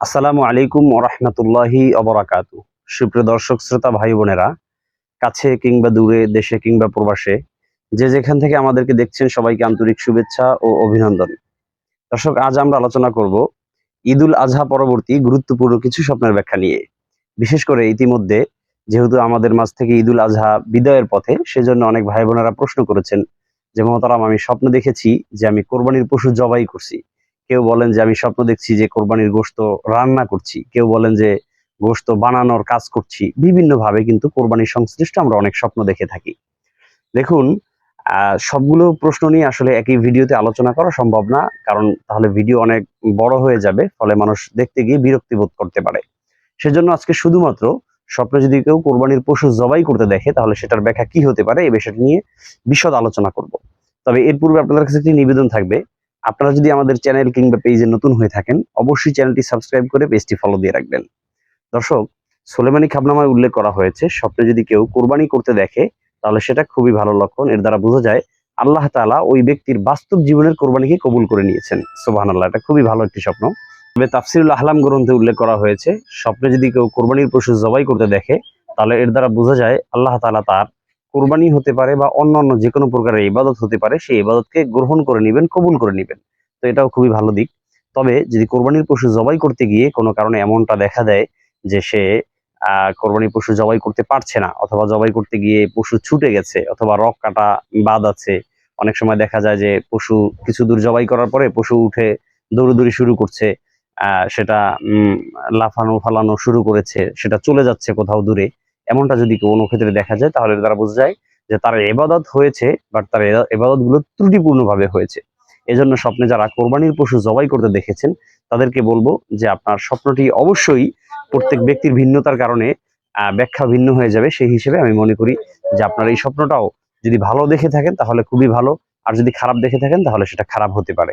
আসসালামু আলাইকুম ওরহমতুল্লাহি অবরাকাতু সুপ্রিয় দর্শক, শ্রোতা ভাই বোনেরা, কাছে কিংবা দূরে, দেশে কিংবা প্রবাসে, যে যেখান থেকে আমাদেরকে দেখছেন, সবাইকে আন্তরিক শুভেচ্ছা ও অভিনন্দন। দর্শক, আজ আমরা আলোচনা করব ঈদুল আজহা পরবর্তী গুরুত্বপূর্ণ কিছু স্বপ্নের ব্যাখ্যা নিয়ে। বিশেষ করে ইতিমধ্যে, যেহেতু আমাদের মাঝ থেকে ঈদুল আজহা বিদায়ের পথে, সেজন্য অনেক ভাই বোনেরা প্রশ্ন করেছেন যে, মহতারাম, আমি স্বপ্ন দেখেছি যে, আমি কোরবানির পশু জবাই করছি। কেউ বলেন যে, আমি স্বপ্ন দেখছি যে কোরবানির গোশত রান্না করছি। কেউ বলেন যে, গোশত বানানোর কাজ করছি। বিভিন্ন ভাবে কিন্তু কোরবানির সংশ্লিষ্ট আমরা অনেক স্বপ্ন দেখে থাকি। দেখুন সবগুলো প্রশ্ন নিয়ে আসলে একই ভিডিওতে আলোচনা করা সম্ভব না, কারণ তাহলে ভিডিও অনেক বড় হয়ে যাবে, ফলে মানুষ দেখতে গিয়ে বিরক্তি বোধ করতে পারে। সেজন্য আজকে শুধুমাত্র স্বপ্নে যদি কেউ কোরবানির পশু জবাই করতে দেখে, তাহলে সেটার ব্যাখ্যা কি হতে পারে এই বিষয়টি নিয়ে বিশদ আলোচনা করব। তবে এর পূর্বে আপনাদের কাছে একটি নিবেদন থাকবে আপনারা যদি আমাদের চ্যানেল কিংবা পেজে নতুন হয়ে থাকেন, অবশ্যই চ্যানেলটি সাবস্ক্রাইব করে পেজটি ফলো দিয়ে রাখবেন। দর্শক, সোলেমানি খাবনামায় উল্লেখ করা হয়েছে, স্বপ্নে যদি কেউ কোরবানি করতে দেখে, তাহলে সেটা খুবই ভালো লক্ষণ। এর দ্বারা বোঝা যায়, আল্লাহ তাআলা ওই ব্যক্তির বাস্তব জীবনের কোরবানিকে কবুল করে নিয়েছেন। সোবাহান আল্লাহ এটা খুবই ভালো একটি স্বপ্ন। তবে তাফসিরুল আহলাম গ্রন্থে উল্লেখ করা হয়েছে, স্বপ্নে যদি কেউ কোরবানির পশু জবাই করতে দেখে, তাহলে এর দ্বারা বোঝা যায়, আল্লাহ তাআলা তার কোরবানি হতে পারে বা অন্যান্য যে কোনো প্রকারের ইবাদত হতে পারে, সেই ইবাদতকে গ্রহণ করে নেবেন, কবুল করে নেবেন। তো এটাও খুবই ভালো দিক। তবে যদি কোরবানির পশু জবাই করতে গিয়ে কোনো কারণে এমনটা দেখা দেয় যে সে কোরবানির পশু জবাই করতে পারছে না অথবা জবাই করতে গিয়ে পশু ছুটে গেছে অথবা রক কাটা বাদ আছে, অনেক সময় দেখা যায় যে পশু কিছু দূর জবাই করার পরে পশু উঠে দৌড়দৌড়ি শুরু করছে সেটা লাফানো ফালানো শুরু করেছে, সেটা চলে যাচ্ছে কোথাও দূরে। এমনটা যদি কোনো ক্ষেত্রে দেখা যায়, তাহলে তারা বোঝা যায় যে তার এবাদত হয়েছে বাট তার এবাদতগুলো ত্রুটিপূর্ণ ভাবে হয়েছে। এজন্য স্বপ্নে যারা কোরবানির পশু জবাই করতে দেখেছেন, তাদেরকে বলব যে আপনার স্বপ্নটি অবশ্যই প্রত্যেক ব্যক্তির ভিন্নতার কারণে ব্যাখ্যা ভিন্ন হয়ে যাবে। সেই হিসেবে আমি মনে করি যে আপনার এই স্বপ্নটাও যদি ভালো দেখে থাকেন, তাহলে খুবই ভালো। আর যদি খারাপ দেখে থাকেন, তাহলে সেটা খারাপ হতে পারে।